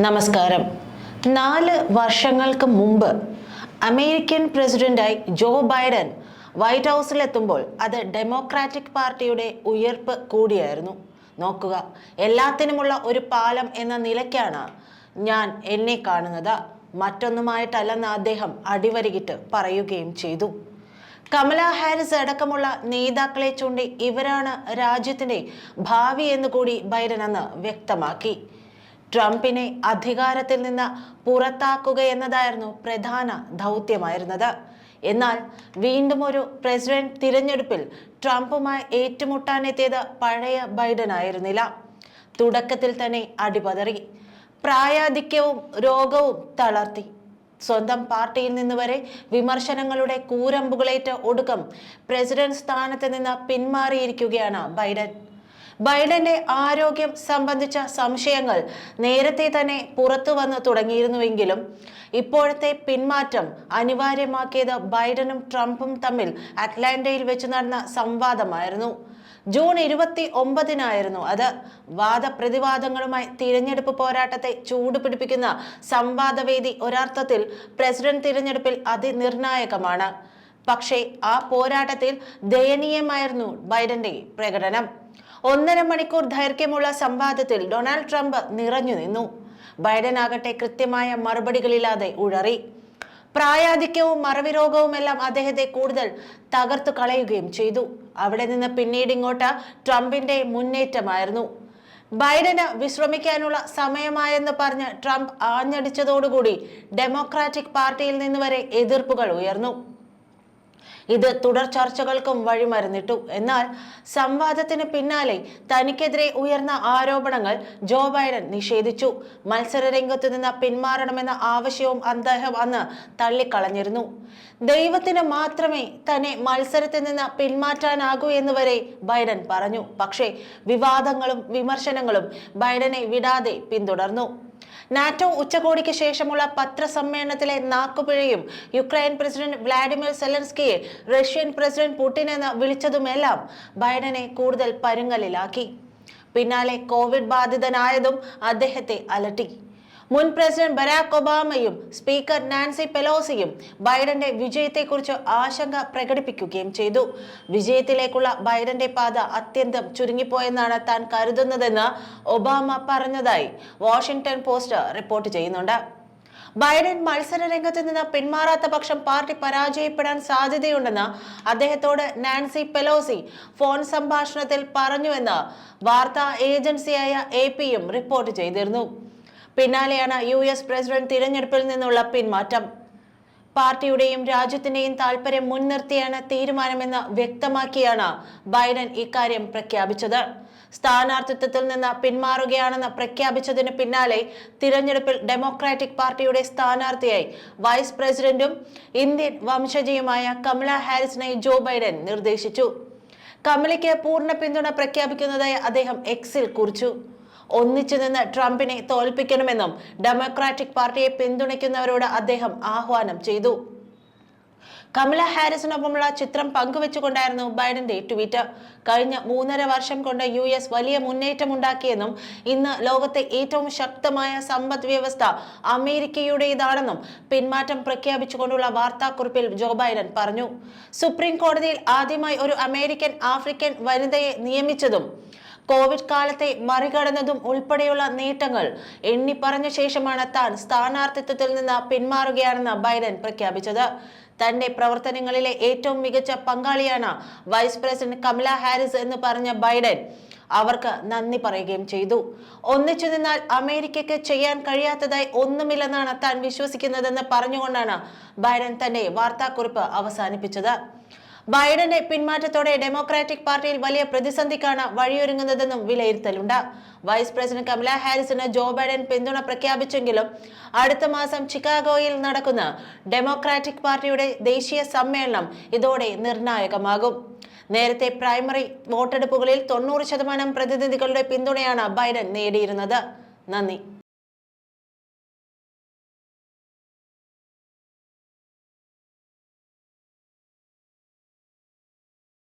നമസ്കാരം. നാല് വർഷങ്ങൾക്ക് മുമ്പ് അമേരിക്കൻ പ്രസിഡന്റായി ജോ ബൈഡൻ വൈറ്റ് ഹൗസിലെത്തുമ്പോൾ അത് ഡെമോക്രാറ്റിക് പാർട്ടിയുടെ ഉയർപ്പ് കൂടിയായിരുന്നു. നോക്കുക എല്ലാത്തിനുമുള്ള ഒരു പാലം എന്ന നിലയ്ക്കാണ് ഞാൻ എന്നെ കാണുന്നത്. മറ്റൊന്നുമായിട്ടല്ലെന്ന് അദ്ദേഹം അടിവരകിട്ട് പറയുകയും ചെയ്തു. കമല ഹാരിസ് അടക്കമുള്ള നേതാക്കളെ ചൂണ്ടി ഇവരാണ് രാജ്യത്തിന്റെ ഭാവി എന്ന് കൂടി ബൈഡൻ അന്ന് വ്യക്തമാക്കി. ട്രംപിനെ അധികാരത്തിൽ നിന്ന് പുറത്താക്കുക എന്നതായിരുന്നു പ്രധാന ദൗത്യമായിരുന്നത്. എന്നാൽ വീണ്ടും ഒരു പ്രസിഡന്റ് തിരഞ്ഞെടുപ്പിൽ ട്രംപുമായി ഏറ്റുമുട്ടാനെത്തിയത് പഴയ ബൈഡൻ ആയിരുന്നില്ല തുടക്കത്തിൽ തന്നെ അടിപതറി. പ്രായാധിക്യവും രോഗവും തളർത്തി. സ്വന്തം പാർട്ടിയിൽ നിന്ന് വരെ വിമർശനങ്ങളുടെ കൂരമ്പുകളേറ്റ ഒടുക്കം പ്രസിഡന്റ് സ്ഥാനത്ത് നിന്ന് പിന്മാറിയിരിക്കുകയാണ് ബൈഡൻ. ബൈഡന്റെ ആരോഗ്യം സംബന്ധിച്ച സംശയങ്ങൾ നേരത്തെ തന്നെ പുറത്തു വന്നു തുടങ്ങിയിരുന്നുവെങ്കിലും ഇപ്പോഴത്തെ പിന്മാറ്റം അനിവാര്യമാക്കിയത് ബൈഡനും ട്രംപും തമ്മിൽ അറ്റ്ലാന്റയിൽ വെച്ച് നടന്ന സംവാദമായിരുന്നു. ജൂൺ ഇരുപത്തി ഒമ്പതിനായിരുന്നു അത്. വാദപ്രതിവാദങ്ങളുമായി തിരഞ്ഞെടുപ്പ് പോരാട്ടത്തെ ചൂടുപിടിപ്പിക്കുന്ന സംവാദവേദി ഒരർത്ഥത്തിൽ പ്രസിഡന്റ് തിരഞ്ഞെടുപ്പിൽ അതിനിർണായകമാണ്. പക്ഷേ ആ പോരാട്ടത്തിൽ ദയനീയമായിരുന്നു ബൈഡന്റെ പ്രകടനം. ഒന്നര മണിക്കൂർ ദൈർഘ്യമുള്ള സംവാദത്തിൽ ഡൊണാൾഡ് ട്രംപ് നിറഞ്ഞു നിന്നു. ബൈഡൻ ആകട്ടെ കൃത്യമായ മറുപടികളില്ലാതെ ഉഴറി. പ്രായാധിക്യവും മറവിരോഗവും എല്ലാം അദ്ദേഹത്തെ കൂടുതൽ തകർത്തു കളയുകയും ചെയ്തു. അവിടെ നിന്ന് പിന്നീട് ഇങ്ങോട്ട് ട്രംപിന്റെ മുന്നേറ്റമായിരുന്നു. ബൈഡന് വിശ്രമിക്കാനുള്ള സമയമായെന്ന് പറഞ്ഞ് ട്രംപ് ആഞ്ഞടിച്ചതോടുകൂടി ഡെമോക്രാറ്റിക് പാർട്ടിയിൽ നിന്ന് വരെ എതിർപ്പുകൾ ഉയർന്നു. ഇത് തുടർ ചർച്ചകൾക്കും വഴിമരുന്നിട്ടു. എന്നാൽ സംവാദത്തിന് പിന്നാലെ തനിക്കെതിരെ ഉയർന്ന ആരോപണങ്ങൾ ജോ ബൈഡൻ നിഷേധിച്ചു. മത്സര രംഗത്തു നിന്ന് പിന്മാറണമെന്ന ആവശ്യവും അദ്ദേഹം അന്ന് തള്ളിക്കളഞ്ഞിരുന്നു. ദൈവത്തിന് മാത്രമേ തന്നെ മത്സരത്തിൽ നിന്ന് പിന്മാറ്റാനാകൂ എന്ന് വരെ ബൈഡൻ പറഞ്ഞു. പക്ഷേ വിവാദങ്ങളും വിമർശനങ്ങളും ബൈഡനെ വിടാതെ പിന്തുടർന്നു. നാറ്റോ ഉച്ചകോടിക്ക് ശേഷമുള്ള പത്രസമ്മേളനത്തിലെ നാക്കുപിഴയും യുക്രൈൻ പ്രസിഡന്റ് വ്ളാഡിമിർ സെലൻസ്കിയെ റഷ്യൻ പ്രസിഡന്റ് പുടിൻ എന്ന് വിളിച്ചതുമെല്ലാം ബൈഡനെ കൂടുതൽ പരുങ്ങലിലാക്കി. പിന്നാലെ കോവിഡ് ബാധിതനായതും അദ്ദേഹത്തെ അലട്ടി. മുൻ പ്രസിഡന്റ് ബരാക് ഒബാമയും സ്പീക്കർ നാൻസി പെലോസിയും ബൈഡന്റെ വിജയത്തെക്കുറിച്ച് ആശങ്ക പ്രകടിപ്പിക്കുകയും ചെയ്തു. വിജയത്തിലേക്കുള്ള ബൈഡന്റെ പാത അത്യന്തം ചുരുങ്ങിപ്പോയെന്നാണ് താൻ കരുതുന്നതെന്ന് ഒബാമ പറഞ്ഞതായി വാഷിംഗ്ടൺ പോസ്റ്റ് റിപ്പോർട്ട് ചെയ്യുന്നുണ്ട്. ബൈഡൻ മത്സര രംഗത്ത് നിന്ന് പിന്മാറാത്ത പക്ഷം പാർട്ടി പരാജയപ്പെടാൻ സാധ്യതയുണ്ടെന്ന് അദ്ദേഹത്തോട് നാൻസി പെലോസി ഫോൺ സംഭാഷണത്തിൽ പറഞ്ഞുവെന്ന് വാർത്താ ഏജൻസിയായ എ റിപ്പോർട്ട് ചെയ്തിരുന്നു. പിന്നാലെയാണ് യു എസ് പ്രസിഡന്റ് തിരഞ്ഞെടുപ്പിൽ നിന്നുള്ള പിന്മാറ്റം. പാർട്ടിയുടെയും രാജ്യത്തിന്റെയും താല്പര്യം മുൻനിർത്തിയാണ് തീരുമാനമെന്ന് വ്യക്തമാക്കിയാണ് ബൈഡൻ ഇക്കാര്യം പ്രഖ്യാപിച്ചത്. സ്ഥാനാർത്ഥിത്വത്തിൽ നിന്ന് പിന്മാറുകയാണെന്ന് പ്രഖ്യാപിച്ചതിന് പിന്നാലെ തിരഞ്ഞെടുപ്പിൽ ഡെമോക്രാറ്റിക് പാർട്ടിയുടെ സ്ഥാനാർത്ഥിയായി വൈസ് പ്രസിഡന്റും ഇന്ത്യൻ വംശജയുമായ കമല ഹാരിസിനെ ജോ ബൈഡൻ നിർദ്ദേശിച്ചു. കമലയ്ക്ക് പൂർണ പിന്തുണ പ്രഖ്യാപിക്കുന്നതായി അദ്ദേഹം എക്സിൽ കുറിച്ചു. ഒന്നിച്ചു നിന്ന് ട്രംപിനെ തോൽപ്പിക്കണമെന്നും ഡെമോക്രാറ്റിക് പാർട്ടിയെ പിന്തുണയ്ക്കുന്നവരോട് അദ്ദേഹം ആഹ്വാനം ചെയ്തു. കമല ഹാരിസിനൊപ്പമുള്ള ചിത്രം പങ്കുവെച്ചുകൊണ്ടായിരുന്നു ബൈഡന്റെ ട്വീറ്റ്. കഴിഞ്ഞ മൂന്നര വർഷം കൊണ്ട് യു എസ് വലിയ മുന്നേറ്റമുണ്ടാക്കിയെന്നും ഇന്ന് ലോകത്തെ ഏറ്റവും ശക്തമായ സമ്പദ് വ്യവസ്ഥ അമേരിക്കയുടേതാണെന്നും പിന്മാറ്റം പ്രഖ്യാപിച്ചുകൊണ്ടുള്ള വാർത്താക്കുറിപ്പിൽ ജോ ബൈഡൻ പറഞ്ഞു. സുപ്രീം കോടതിയിൽ ആദ്യമായി ഒരു അമേരിക്കൻ ആഫ്രിക്കൻ വനിതയെ നിയമിച്ചതും കോവിഡ് കാലത്തെ മറികടന്നതും ഉൾപ്പെടെയുള്ള നേട്ടങ്ങൾ എണ്ണിപ്പറഞ്ഞ ശേഷമാണ് താൻ സ്ഥാനാർത്ഥിത്വത്തിൽ നിന്ന് പിന്മാറുകയാണെന്ന് ബൈഡൻ പ്രഖ്യാപിച്ചത്. തന്റെ പ്രവർത്തനങ്ങളിലെ ഏറ്റവും മികച്ച പങ്കാളിയാണ് വൈസ് പ്രസിഡന്റ് കമല ഹാരിസ് എന്ന് പറഞ്ഞ ബൈഡൻ അവർക്ക് നന്ദി പറയുകയും ചെയ്തു. ഒന്നിച്ചു നിന്നാൽ അമേരിക്കയ്ക്ക് ചെയ്യാൻ കഴിയാത്തതായി ഒന്നുമില്ലെന്നാണ് താൻ വിശ്വസിക്കുന്നതെന്ന് പറഞ്ഞുകൊണ്ടാണ് ബൈഡൻ തന്റെ വാർത്താക്കുറിപ്പ് അവസാനിപ്പിച്ചത്. ബൈഡന്റെ പിന്മാറ്റത്തോടെ ഡെമോക്രാറ്റിക് പാർട്ടിയിൽ വലിയ പ്രതിസന്ധിക്കാണ് വഴിയൊരുങ്ങുന്നതെന്നും വിലയിരുത്തലുണ്ട്. വൈസ് പ്രസിഡന്റ് കമല ഹാരിസിന് ജോ ബൈഡൻ പിന്തുണ പ്രഖ്യാപിച്ചെങ്കിലും അടുത്ത മാസം ചിക്കാഗോയിൽ നടക്കുന്ന ഡെമോക്രാറ്റിക് പാർട്ടിയുടെ ദേശീയ സമ്മേളനം ഇതോടെ നിർണായകമാകും. നേരത്തെ പ്രൈമറി വോട്ടെടുപ്പുകളിൽ തൊണ്ണൂറ് ശതമാനം പ്രതിനിധികളുടെ പിന്തുണയാണ് ബൈഡൻ നേടിയിരുന്നത്. നന്ദി.